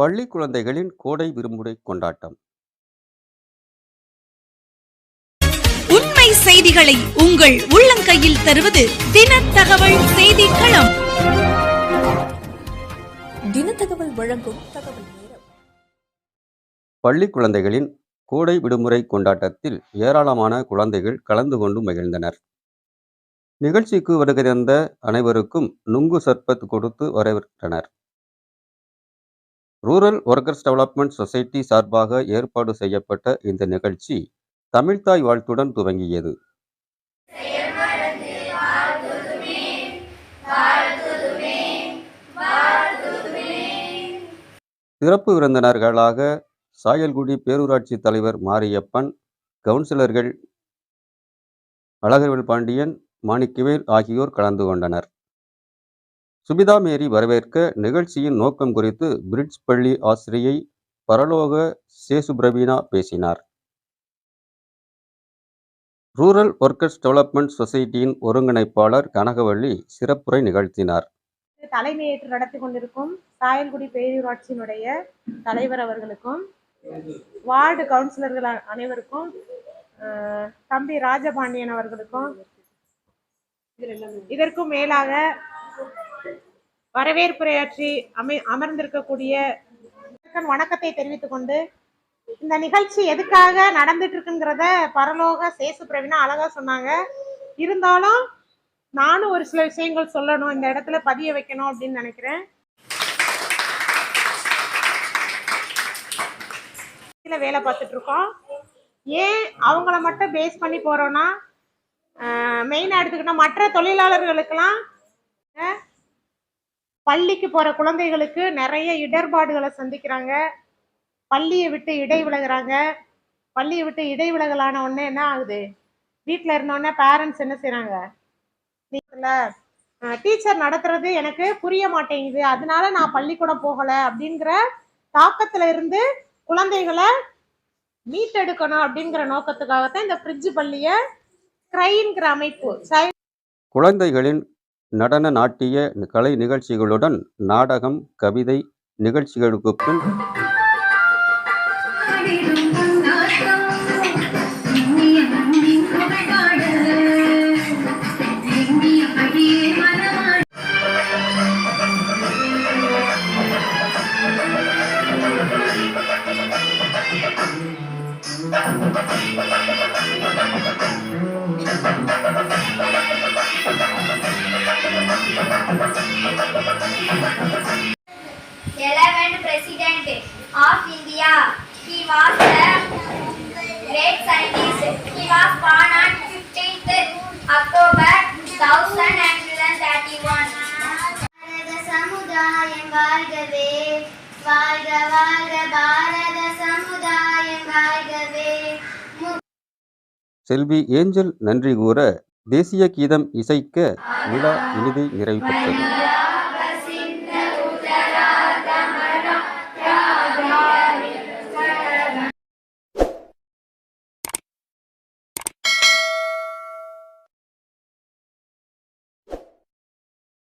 பள்ளி குழந்தைகளின் கோடை விடுமுறை கொண்டாட்டம். உண்மை செய்திகளை உங்கள் உள்ளங்கையில் தருவது தினத் தகவல் செய்திக் களம் தினத்தகவல் வழங்கும் தகவல் நேரம். பள்ளி குழந்தைகளின் கோடை விடுமுறை கொண்டாட்டத்தில் ஏராளமான குழந்தைகள் கலந்து கொண்டு மகிழ்ந்தனர். நிகழ்ச்சிக்கு வருகிறந்த அனைவருக்கும் நுங்கு சர்பத் கொடுத்து வரவேற்றனர். ரூரல் ஒர்க்கர்ஸ் டெவலப்மெண்ட் சொசைட்டி சார்பாக ஏற்பாடு செய்யப்பட்ட இந்த நிகழ்ச்சி தமிழ்தாய் வாழ்த்துடன் துவங்கியது. சிறப்பு விருந்தினர்களாக சாயல்குடி பேரூராட்சி தலைவர் மாரியப்பன் கவுன்சிலர்கள் அழகர்வேல் பாண்டியன் மாணிக்கவேல் ஆகியோர் கலந்து கொண்டனர். சுபிதா மேரி வரவேற்க நிகழ்ச்சியின் நோக்கம் குறித்து பிரிட்ஜ் பள்ளி ஆசிரியை பரலோக சேசுபிரவீனா பேசினார். ரூரல் ஒர்க்கர்ஸ் டெவலப்மெண்ட் சொசைட்டியின் ஒருங்கிணைப்பாளர் கனகவள்ளி சிறப்புரை நிகழ்த்தினார். தலைமையேற்று நடத்தி கொண்டிருக்கும் சாயல்குடி பேரூராட்சியினுடைய தலைவர் அவர்களுக்கும் வார்டு கவுன்சிலர்கள் அனைவருக்கும் தம்பி ராஜபாண்டியன் அவர்களுக்கும் இதற்கும் மேலாக வரவேற்புரையாற்றி அமை அமர்ந்திருக்கக்கூடிய வணக்கத்தை தெரிவித்துக் கொண்டு இந்த நிகழ்ச்சி எதுக்காக நடந்துட்டு இருக்குங்கிறத பரலோக சேசு பிரவீனா அழகா சொன்னாங்க. இருந்தாலும் நானும் ஒரு சில விஷயங்கள் சொல்லணும் இந்த இடத்துல பதிய வைக்கணும் அப்படின்னு நினைக்கிறேன். வேலை பார்த்துட்டு இருக்கோம் ஏன் அவங்கள மட்டும் பேஸ் பண்ணி போறோம்னா மெயினாக எடுத்துக்கிட்டோம் மற்ற தொழிலாளர்களுக்கெல்லாம் பள்ளிக்கு போற குழந்தைகளுக்கு நிறைய இடர்பாடுகளை சந்திக்கிறாங்க. பள்ளியை விட்டு இடைவிலகிறாங்க. பள்ளியை விட்டு இடை விலகலான உடனே என்ன ஆகுது? வீட்டில் இருந்தோடனே பேரண்ட்ஸ் என்ன செய்றாங்க? டீச்சர் நடத்துறது எனக்கு புரிய மாட்டேங்குது. அதனால நான் பள்ளிக்கூடம் போகல அப்படிங்கிற தாக்கத்துல இருந்து குழந்தைகளை மீட்டெடுக்கணும் அப்படிங்கிற நோக்கத்துக்காகத்தான் இந்த ஃப்ரிட்ஜ் பள்ளியை கிரைங்கிற அமைப்பு. சை- குழந்தைகளின் நடன நாட்டிய கலை நிகழ்ச்சிகளுடன் நாடகம் கவிதை நிகழ்ச்சிகளுக்கு பின் eleventh president of India. He was a great scientist. He was born on 15th October 1131. பாரத சமுதாயம் வாழ்கவே வாழ்க வாழ்க பாரத சமுதாயம் வாழ்கவே செல்வி ஏஞ்சல் நன்றி கூற தேசிய கீதம் இசைக்க விழா இனிதை நிறைவு பெற்றது